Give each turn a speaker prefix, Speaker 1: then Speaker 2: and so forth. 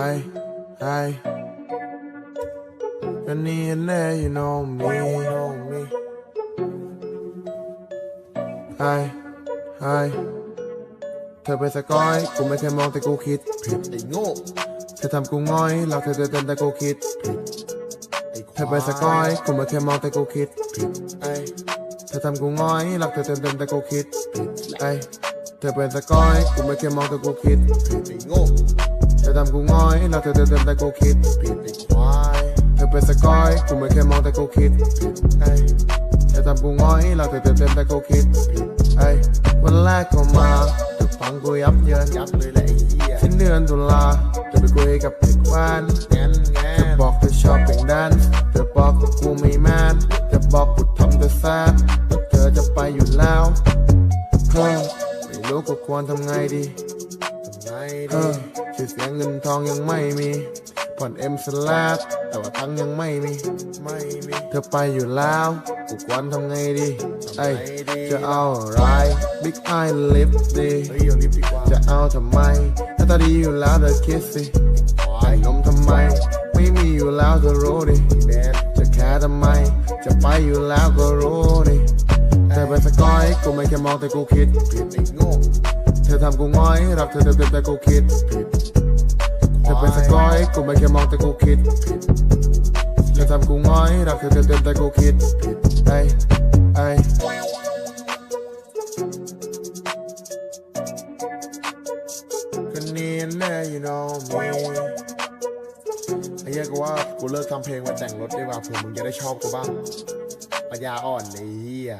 Speaker 1: Hi, hi. Your knee and there, you know me, know me. Hi, hi. เธอเป็นสกอย กูไม่เคยมองแต่กูคิดผิด
Speaker 2: ไอ้โง่
Speaker 1: เธอทำกูง้อยหลักเธอเดินแต่กูคิดผิด
Speaker 2: ไอ้
Speaker 1: เธอเป็นสกอย กูไม่เคยมองแต่กูคิดผิด
Speaker 2: ไอ้
Speaker 1: เธอทำกูง้อยหลักเธอเดินแต่กูคิดผิดไอ้เธอเป็นสกอย กูไม่เคยมองแต่กูคิดผิด
Speaker 2: ไอ้โง่
Speaker 1: เธอทำกูง้อยหลักเธอเดินแต่กูคิดผิด
Speaker 2: ไอ้ควาย
Speaker 1: เธอเป็นสกอยกูไม่เคยมองแต่กูคิดผิดไอ้เธอทำกูง้อยหลักเธอเดินแต่กูคิดผิดไอ้วันแรกก็มาเธอฟังกูยับเยิน
Speaker 2: ยับเลยแหละไอ้เหี้ย
Speaker 1: สิ้นเดือนตุลาจะไปคุยกับเด็กแว้น
Speaker 2: งั้นแง
Speaker 1: เธอบอกเธอชอบเพลงแดนซ์เธอบอกว่ากูไม่แมนเธอบอกกูทำเธอแซดแต่เธอจะไปอยู่แล้วเฮ้ไม่รู้กูควรทำไงดี
Speaker 2: ทำไงดี
Speaker 1: ชื่อเสียงเงินทองยังไม่มีผ่อนเอ็มสลัดแต่ว่าตังค์ยังไม่มี
Speaker 2: ไม่มี
Speaker 1: เธอไปอยู่แล้วกูควรทำไงดีเอ้ย
Speaker 2: ทำไงดี
Speaker 1: จะเอาอะไร Big Eye Lip ดี
Speaker 2: เฮ้ยเอาลิฟต์ดีกว่า
Speaker 1: จะเอาทำไมถ้าตาดีอยู่แล้วเธอคิดสิ
Speaker 2: ควา
Speaker 1: ให้
Speaker 2: ย
Speaker 1: นมทำไม ไม่มีอยู่แล้วเธอรู้ดิ
Speaker 2: แมน
Speaker 1: จะแค่ทำไม จะไปอยู่แล้วก็รู้ดิเธอเป็นสกอยกูไม่แค่มองแต่กูคิดผิด
Speaker 2: ไอ้โง่
Speaker 1: เธอทำกูง้อย รักเธอเต็มๆแต่กูคิดผิด เธอเป็นสกอย กูไม่แค่มองแต่กูคิดผิด เธอทำกูง้อย รักเธอเต็มๆแต่กูคิดผิดไอ้ไอ้คนนี้แน่ you know me
Speaker 2: ไอ้เหี้ยกูว่ากูเลิกทำเพลงมาแต่งรถดีกว่าเผื่อมึงจะได้ชอบกูบ้างปัญญาอ่อนไอ้เหี้ย